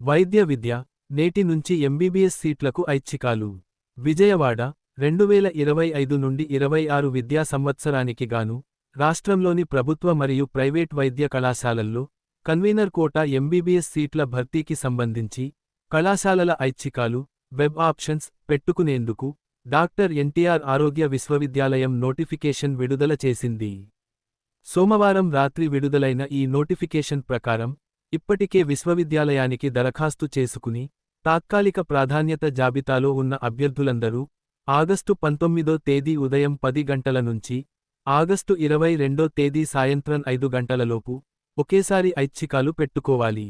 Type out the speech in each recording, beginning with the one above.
వైద్య విద్య నేటి నుంచి ఎంబీబీఎస్ సీట్లకు ఐచ్ఛికాలు. విజయవాడ రెండువేల ఇరవై ఐదు నుండి ఇరవై ఆరు విద్యా సంవత్సరానికి గాను రాష్ట్రంలోని ప్రభుత్వ మరియు ప్రైవేట్ వైద్య కళాశాలల్లో కన్వీనర్ కోటా ఎంబీబీఎస్ సీట్ల భర్తీకి సంబంధించి కళాశాలల ఐచ్ఛికాలు వెబ్ ఆప్షన్స్ పెట్టుకునేందుకు డాక్టర్ ఎన్టీఆర్ ఆరోగ్య విశ్వవిద్యాలయం నోటిఫికేషన్ విడుదల చేసింది. సోమవారం రాత్రి విడుదలైన ఈ నోటిఫికేషన్ ప్రకారం ఇప్పటికే విశ్వవిద్యాలయానికి దరఖాస్తు చేసుకుని తాత్కాలిక ప్రాధాన్యత జాబితాలో ఉన్న అభ్యర్థులందరూ ఆగస్టు పంతొమ్మిదో తేదీ ఉదయం పది గంటల నుంచి ఆగస్టు ఇరవై రెండో తేదీ సాయంత్రం ఐదు గంటలలోపు ఒకేసారి ఐచ్ఛికాలు పెట్టుకోవాలి.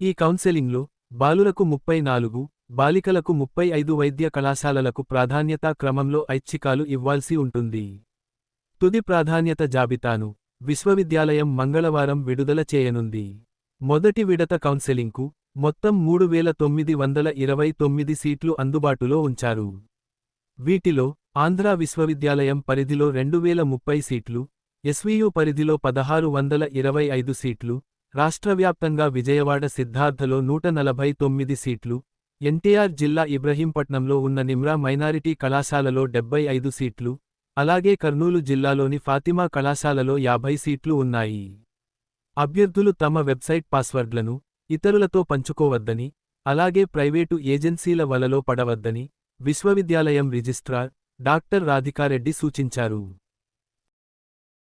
ఈ కౌన్సెలింగ్లో బాలులకు ముప్పై నాలుగు బాలికలకు ముప్పై ఐదు వైద్య కళాశాలలకు ప్రాధాన్యతా క్రమంలో ఐచ్ఛికాలు ఇవ్వాల్సి ఉంటుంది. తుది ప్రాధాన్యత జాబితాను విశ్వవిద్యాలయం మంగళవారం విడుదల చేయనుంది. మొదటి విడత కౌన్సెలింగ్కు మొత్తం మూడు వేల తొమ్మిది వందల ఇరవై తొమ్మిది సీట్లు అందుబాటులో ఉంచారు. వీటిలో ఆంధ్రా విశ్వవిద్యాలయం పరిధిలో రెండు వేల ముప్పై సీట్లు ఎస్వీయు పరిధిలో పదహారు వందల ఇరవై ఐదు సీట్లు రాష్ట్రవ్యాప్తంగా విజయవాడ సిద్ధార్థలో నూట నలభై తొమ్మిది సీట్లు ఎన్టీఆర్ జిల్లా ఇబ్రహీంపట్నంలో ఉన్న నిమ్రా మైనారిటీ కళాశాలలో డెబ్బై ఐదు సీట్లు అలాగే కర్నూలు జిల్లాలోని ఫాతిమా కళాశాలలో యాభై సీట్లు ఉన్నాయి. అభ్యర్థులు తమ వెబ్సైట్ పాస్వర్డ్లను ఇతరులతో పంచుకోవద్దని అలాగే ప్రైవేటు ఏజెన్సీల వలలో పడవద్దని విశ్వవిద్యాలయం రిజిస్ట్రార్ డాక్టర్ రాధికారెడ్డి సూచించారు.